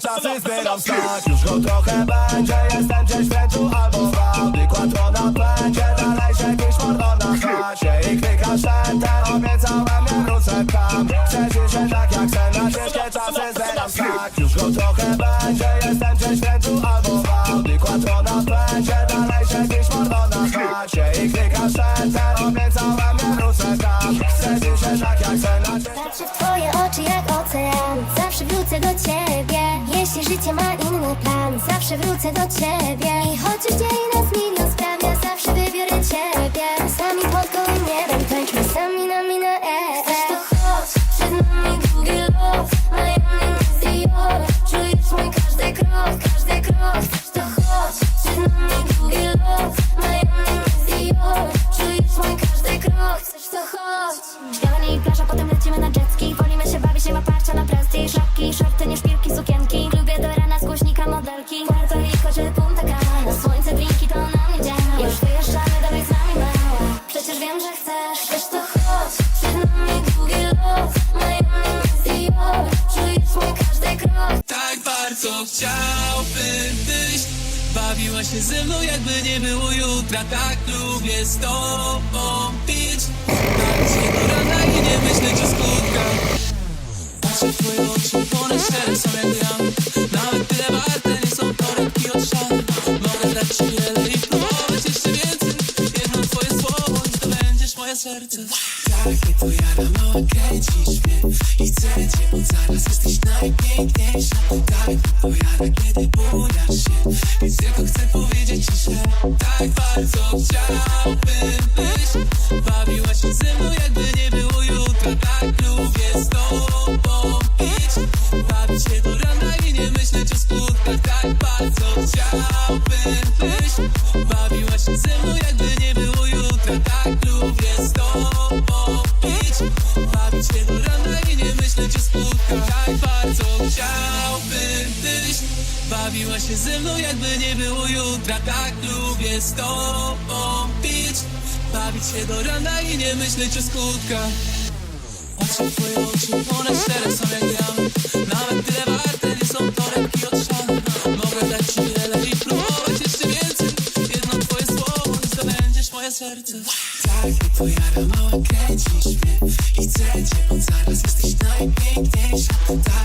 zbieram smak Już go trochę będzie, jestem gdzieś w ręczu albo w Audi Quattro na pędzie, dalej się gdzieś mordo na chacie. I klikasz enter, obiecałem nie wrócę tam. Przeżyj się tak jak chcę, na ciężkie czasy zbieram smak Już go trochę będzie, jestem gdzieś w ręczu albo w Audi Quattro na pędzie, dalej się gdzieś mordo na chacie. I klikasz enter, obiecałem nie wrócę tam. Przeżyj się tak jak chcę, na ciężkie Patrzę w twoje oczy jak ocean. Zawsze wrócę do ciebie Jeśli życie ma inny plan. Zawsze wrócę do ciebie. I chociaż dzieje nas milion spraw Ja zawsze wybiorę ciebie. Sami pod gołym niebem Tańczmy sami na minę e, Chcesz to chodź Przed nami długi lot Miami New York Czujesz mój każdy krok Każdy krok. Chcesz to chodź Przed nami długi lot Miami New York Czujesz mój każdy krok. Chcesz to chodź. Śniadanie i plaża, potem lecimy na jetski chciałbym byś Bawiła się ze mną jakby nie było jutra. Tak lubię z tobą pić. Bawić się do rana i nie myśleć o skutkach Patrzę w twoje oczy, one szczere są jak ja Nawet tyle warte nie są torebki od szal Mogę dać ci wiele i próbować jeszcze więcej. Jedno twoje słowo i to będziesz moje serce. Takie to bujasz się Więc tylko chcę powiedzieć ci, że Tak bardzo chciałbym byś Bawiła się ze mną jakby nie było jutra Tak lubię z tobą pić Bawić się do rana i nie myśleć o skutkach Tak bardzo chciałbym byś Bawiła się ze mną jakby nie było jutra Tak lubię z tobą pić Bawić się do rana i nie myśleć o skutkach Tak bardzo chciałbym byś Bawiła się ze mną jakby nie było jutra. Tak lubię z tobą pić Bawić się do rana i nie myśleć o skutkach. Patrzę twoje oczy, one szczere są jak diament Nawet tyle warte nie są torebki od szal Mogę dać ci wiele i próbować jeszcze więcej. Jedno twoje słowo i zdobędziesz moje serce. Tak to jara mała kręcisz mnie I chcę cię zaraz, jesteś najpiękniejsza. Tak